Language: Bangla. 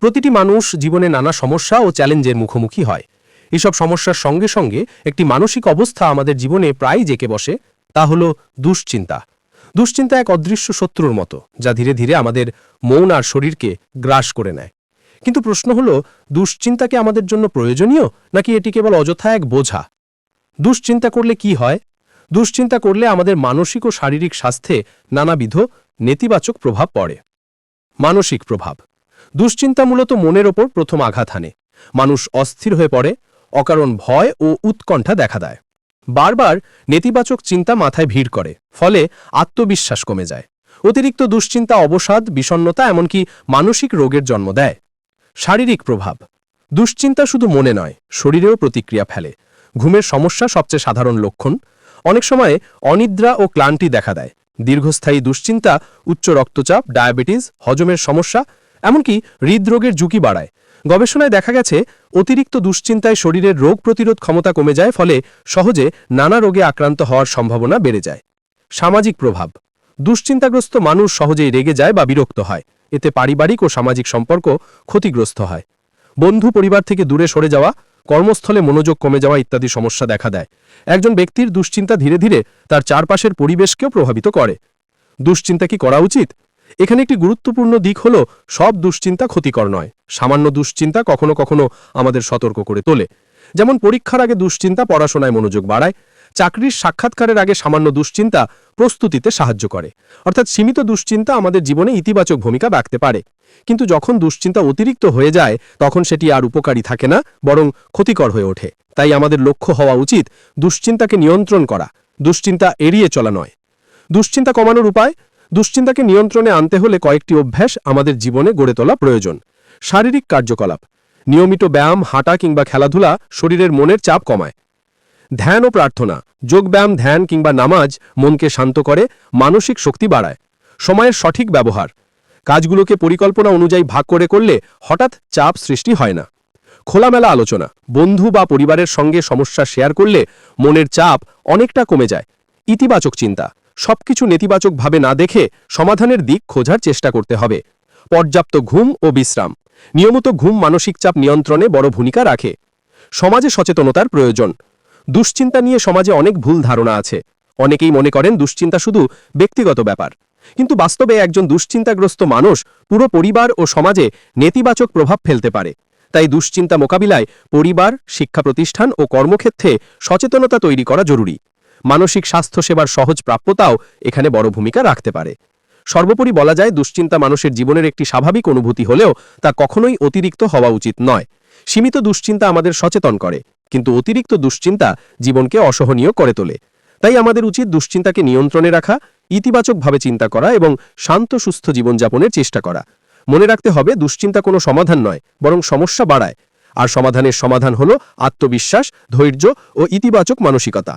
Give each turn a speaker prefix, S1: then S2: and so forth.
S1: প্রতিটি মানুষ জীবনে নানা সমস্যা ও চ্যালেঞ্জের মুখোমুখি হয়। এসব সমস্যার সঙ্গে সঙ্গে একটি মানসিক অবস্থা আমাদের জীবনে প্রায় জেকে বসে, তা হল দুশ্চিন্তা। দুশ্চিন্তা এক অদৃশ্য শত্রুর মতো, যা ধীরে ধীরে আমাদের মন আর শরীরকে গ্রাস করে নেয়। কিন্তু প্রশ্ন হল দুশ্চিন্তাকে আমাদের জন্য প্রয়োজনীয়, নাকি এটি কেবল অযথা এক বোঝা? দুশ্চিন্তা করলে কি হয়? দুশ্চিন্তা করলে আমাদের মানসিক ও শারীরিক স্বাস্থ্যে নানাবিধ নেতিবাচক প্রভাব পড়ে। মানসিক প্রভাব। দুশ্চিন্তা মূলত মনের ওপর প্রথম আঘাত হানে। মানুষ অস্থির হয়ে পড়ে, অকারণ ভয় ও উৎকণ্ঠা দেখা দেয়। বারবার নেতিবাচক চিন্তা মাথায় ভিড় করে, ফলে আত্মবিশ্বাস কমে যায়। অতিরিক্ত দুশ্চিন্তা, অবসাদ বিষণ্নতা এমনকি মানসিক রোগের জন্ম দেয়। শারীরিক প্রভাব। দুশ্চিন্তা শুধু মনে নয়, শরীরেও প্রতিক্রিয়া ফেলে। ঘুমের সমস্যা সবচেয়ে সাধারণ লক্ষণ। অনেক সময় অনিদ্রা ও ক্লান্তি দেখা দেয়। দীর্ঘস্থায়ী দুশ্চিন্তা, উচ্চ রক্তচাপ, ডায়াবেটিস, হজমের সমস্যা এমনকি হৃদরোগের ঝুঁকি বাড়ায়। গবেষণায় দেখা গেছে, অতিরিক্ত দুশ্চিন্তায় শরীরের রোগ প্রতিরোধ ক্ষমতা কমে যায়, ফলে সহজে নানা রোগে আক্রান্ত হওয়ার সম্ভাবনা বেড়ে যায়। সামাজিক প্রভাব। দুশ্চিন্তাগ্রস্ত মানুষ সহজেই রেগে যায় বা বিরক্ত হয়। এতে পারিবারিক ও সামাজিক সম্পর্ক ক্ষতিগ্রস্ত হয়। বন্ধু পরিবার থেকে দূরে সরে যাওয়া, কর্মস্থলে মনোযোগ কমে যাওয়া ইত্যাদি সমস্যা দেখা দেয়। একজন ব্যক্তির দুশ্চিন্তা ধীরে ধীরে তার চারপাশের পরিবেশকেও প্রভাবিত করে। দুশ্চিন্তা কি করা উচিত? এখানে একটি গুরুত্বপূর্ণ দিক হল, সব দুশ্চিন্তা ক্ষতিকর নয়। সামান্য দুশ্চিন্তা কখনো কখনো আমাদের সতর্ক করে তোলে। যেমন পরীক্ষার আগে দুশ্চিন্তা পড়াশোনায় মনোযোগ বাড়ায়, চাকরির সাক্ষাৎকারের আগে সামান্য দুশ্চিন্তা প্রস্তুতিতে সাহায্য করে। অর্থাৎ সীমিত দুশ্চিন্তা আমাদের জীবনে ইতিবাচক ভূমিকা রাখতে পারে। কিন্তু যখন দুশ্চিন্তা অতিরিক্ত হয়ে যায়, তখন সেটি আর উপকারী থাকে না, বরং ক্ষতিকর হয়ে ওঠে। তাই আমাদের লক্ষ্য হওয়া উচিত দুশ্চিন্তাকে নিয়ন্ত্রণ করা। দুশ্চিন্তা এড়িয়ে চলা নয়। দুশ্চিন্তা কমানোর উপায় দুশ্চিন্তাকে নিয়ন্ত্রণে আনতে হলে কয়েকটি অভ্যাস আমাদের জীবনে গড়ে তোলা প্রয়োজন। শারীরিক কার্যকলাপ। নিয়মিত ব্যায়াম, হাঁটা কিংবা খেলাধুলা শরীরের মনের চাপ কমায়। ধ্যান ও প্রার্থনা। যোগব্যায়াম, ধ্যান কিংবা নামাজ মনকে শান্ত করে, মানসিক শক্তি বাড়ায়। সময়ের সঠিক ব্যবহার। কাজগুলোকে পরিকল্পনা অনুযায়ী ভাগ করে করলে হঠাৎ চাপ সৃষ্টি হয় না। খোলামেলা আলোচনা। বন্ধু বা পরিবারের সঙ্গে সমস্যা শেয়ার করলে মনের চাপ অনেকটা কমে যায়। ইতিবাচক চিন্তা। সবকিছু নেতিবাচকভাবে না দেখে সমাধানের দিক খোঁজার চেষ্টা করতে হবে। পর্যাপ্ত ঘুম ও বিশ্রাম। নিয়মিত ঘুম মানসিক চাপ নিয়ন্ত্রণে বড় ভূমিকা রাখে। সমাজে সচেতনতার প্রয়োজন। দুশ্চিন্তা নিয়ে সমাজে অনেক ভুল ধারণা আছে। অনেকেই মনে করেন দুশ্চিন্তা শুধু ব্যক্তিগত ব্যাপার। কিন্তু বাস্তবে একজন দুশ্চিন্তাগ্রস্ত মানুষ পুরো পরিবার ও সমাজে নেতিবাচক প্রভাব ফেলতে পারে। তাই দুশ্চিন্তা মোকাবিলায় পরিবার শিক্ষা প্রতিষ্ঠান ও কর্মক্ষেত্রে সচেতনতা তৈরি করা জরুরি। মানসিক স্বাস্থ্যসেবার সহজ প্রাপ্যতাও এখানে বড় ভূমিকা রাখতে পারে। সর্বোপরি বলা যায়, দুশ্চিন্তা মানুষের জীবনের একটি স্বাভাবিক অনুভূতি হলেও তা কখনোই অতিরিক্ত হওয়া উচিত নয়। সীমিত দুশ্চিন্তা আমাদের সচেতন করে, কিন্তু অতিরিক্ত দুশ্চিন্তা জীবনকে অসহনীয় করে তোলে। তাই আমাদের উচিত দুশ্চিন্তাকে নিয়ন্ত্রণে রাখা, ইতিবাচকভাবে চিন্তা করা এবং শান্ত, সুস্থ জীবনযাপনের চেষ্টা করা। মনে রাখতে হবে, দুশ্চিন্তা কোনো সমাধান নয়, বরং সমস্যা বাড়ায়। আর সমাধানের সমাধান হল আত্মবিশ্বাস, ধৈর্য ও ইতিবাচক মানসিকতা।